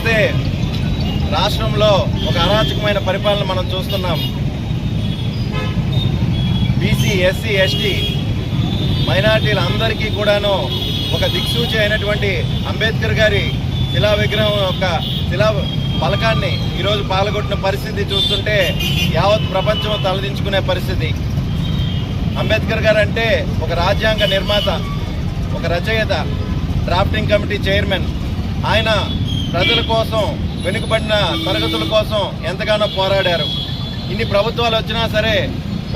చూస్తే రాష్ట్రంలో ఒక అరాచకమైన పరిపాలన మనం చూస్తున్నాం. బీసీ ఎస్సీ ఎస్టీ మైనార్టీలు అందరికీ కూడాను ఒక దిక్సూచి అయినటువంటి అంబేద్కర్ గారి శిలా విగ్రహం యొక్క శిలా పలకాన్ని ఈరోజు పాల్గొట్టిన పరిస్థితి చూస్తుంటే యావత్ ప్రపంచం తలదించుకునే పరిస్థితి. అంబేద్కర్ గారు అంటే ఒక రాజ్యాంగ నిర్మాత ఒక రచయిత డ్రాఫ్టింగ్ కమిటీ చైర్మన్. ఆయన ప్రజల కోసం వెనుకబడిన తరగతుల కోసం ఎంతగానో పోరాడారు. ఇన్ని ప్రభుత్వాలు వచ్చినా సరే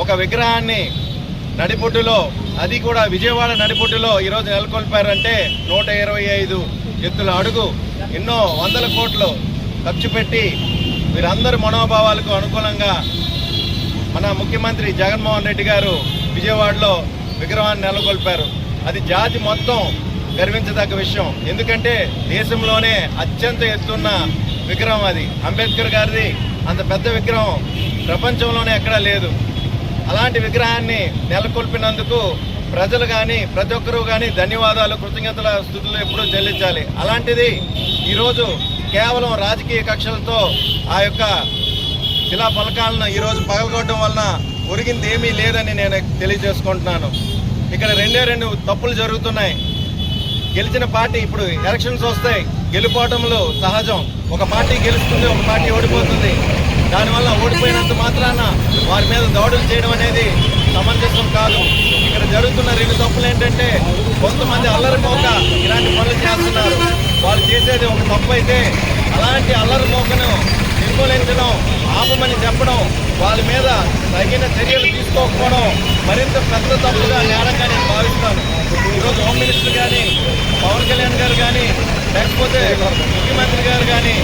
ఒక విగ్రహాన్ని నడిపొడ్డులో అది కూడా విజయవాడ నడిపొడ్డులో ఈరోజు నెలకొల్పారంటే నూట ఇరవై ఐదు ఎత్తుల అడుగు ఎన్నో వందల కోట్లు ఖర్చు పెట్టి వీరందరి మనోభావాలకు అనుకూలంగా మన ముఖ్యమంత్రి జగన్మోహన్ రెడ్డి గారు విజయవాడలో విగ్రహాన్ని నెలకొల్పారు. అది జాతి మొత్తం గర్వించదగ్గ విషయం. ఎందుకంటే దేశంలోనే అత్యంత ఎత్తున్న విగ్రహం అది. అంబేద్కర్ గారిది అంత పెద్ద విగ్రహం ప్రపంచంలోనే ఎక్కడా లేదు. అలాంటి విగ్రహాన్ని నెలకొల్పినందుకు ప్రజలు కానీ ప్రతి ఒక్కరూ కానీ ధన్యవాదాలు కృతజ్ఞతల స్థుతులు ఎప్పుడూ చెల్లించాలి. అలాంటిది ఈరోజు కేవలం రాజకీయ కక్షలతో ఆ యొక్క శిలా ఫలకాలను ఈరోజు పగలగొట్టడం వలన ఒరిగింది ఏమీ లేదని నేను తెలియజేసుకుంటున్నాను. ఇక్కడ రెండే రెండు తప్పులు జరుగుతున్నాయి. గెలిచిన పార్టీ ఇప్పుడు ఎలక్షన్స్ వస్తాయి. గెలుపోవటంలో సహజం. ఒక పార్టీ గెలుస్తుంది ఒక పార్టీ ఓడిపోతుంది. దానివల్ల ఓడిపోయినంత మాత్రాన వారి మీద దాడులు చేయడం అనేది సమంజసం కాదు. ఇక్కడ జరుగుతున్న రెండు తప్పులు ఏంటంటే కొంతమంది అల్లరి మోక ఇలాంటి పనులు చేస్తున్నారు. వాళ్ళు చేసేది ఒక తప్పు అయితే అలాంటి అల్లరి మోకను నిర్మూలించడం ఆపమని చెప్పడం వాళ్ళ మీద తగిన చర్యలు తీసుకోకపోవడం మరింత పెద్ద తప్పుగా నేరంగా నేను భావిస్తాను. ఈరోజు హోమ్ మినిస్టర్ కానీ పవన్ కళ్యాణ్ గారు కానీ లేకపోతే ముఖ్యమంత్రి గారు కానీ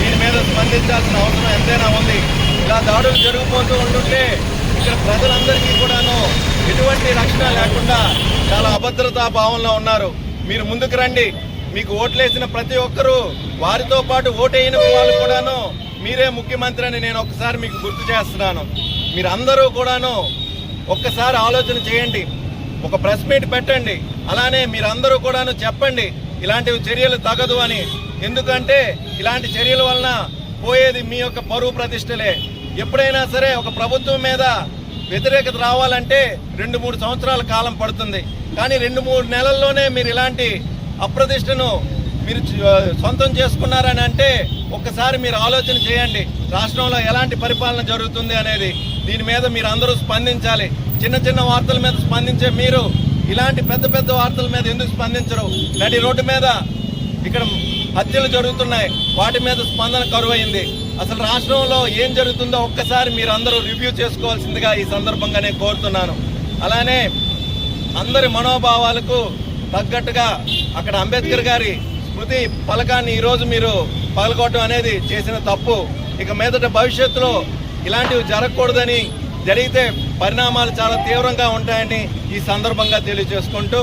దీని మీద స్పందించాల్సిన అవసరం ఎంతైనా ఉంది. ఇలా దాడులు జరిగిపోతూ ఉంటుంటే ఇక్కడ ప్రజలందరికీ కూడాను ఎటువంటి రక్షణ లేకుండా చాలా అభద్రతా భావంలో ఉన్నారు. మీరు ముందుకు రండి. మీకు ఓట్లేసిన ప్రతి ఒక్కరూ వారితో పాటు ఓటేయని వాళ్ళు కూడాను మీరే ముఖ్యమంత్రి అని నేను ఒక్కసారి మీకు గుర్తు చేస్తున్నాను. మీరు అందరూ కూడాను ఒక్కసారి ఆలోచన చేయండి. ఒక ప్రెస్ మీట్ పెట్టండి. అలానే మీరందరూ కూడాను చెప్పండి ఇలాంటివి చర్యలు తగదు అని. ఎందుకంటే ఇలాంటి చర్యల వలన పోయేది మీ యొక్క పరువు ప్రతిష్టలే. ఎప్పుడైనా సరే ఒక ప్రభుత్వం మీద వ్యతిరేకత రావాలంటే రెండు మూడు సంవత్సరాల కాలం పడుతుంది. కానీ రెండు మూడు నెలల్లోనే మీరు ఇలాంటి అప్రతిష్టను మీరు సొంతం చేసుకున్నారని అంటే ఒక్కసారి మీరు ఆలోచన చేయండి. రాష్ట్రంలో ఎలాంటి పరిపాలన జరుగుతుంది అనేది దీని మీద మీరు అందరూ స్పందించాలి. చిన్న చిన్న వార్తల మీద స్పందించే మీరు ఇలాంటి పెద్ద పెద్ద వార్తల మీద ఎందుకు స్పందించరు? నడి రోడ్డు మీద ఇక్కడ హత్యలు జరుగుతున్నాయి. వాటి మీద స్పందన కరువైంది. అసలు రాష్ట్రంలో ఏం జరుగుతుందో ఒక్కసారి మీరు అందరూ రివ్యూ చేసుకోవాల్సిందిగా ఈ సందర్భంగా నేను కోరుతున్నాను. అలానే అందరి మనోభావాలకు తగ్గట్టుగా అక్కడ అంబేద్కర్ గారి స్మృతి ఫలకాన్ని ఈరోజు మీరు పగలగొట్టడం అనేది చేసిన తప్పు. ఇక మీదట భవిష్యత్తులో ఇలాంటివి జరగకూడదని జరిగితే పరిణామాలు చాలా తీవ్రంగా ఉంటాయని ఈ సందర్భంగా తెలియజేసుకుంటూ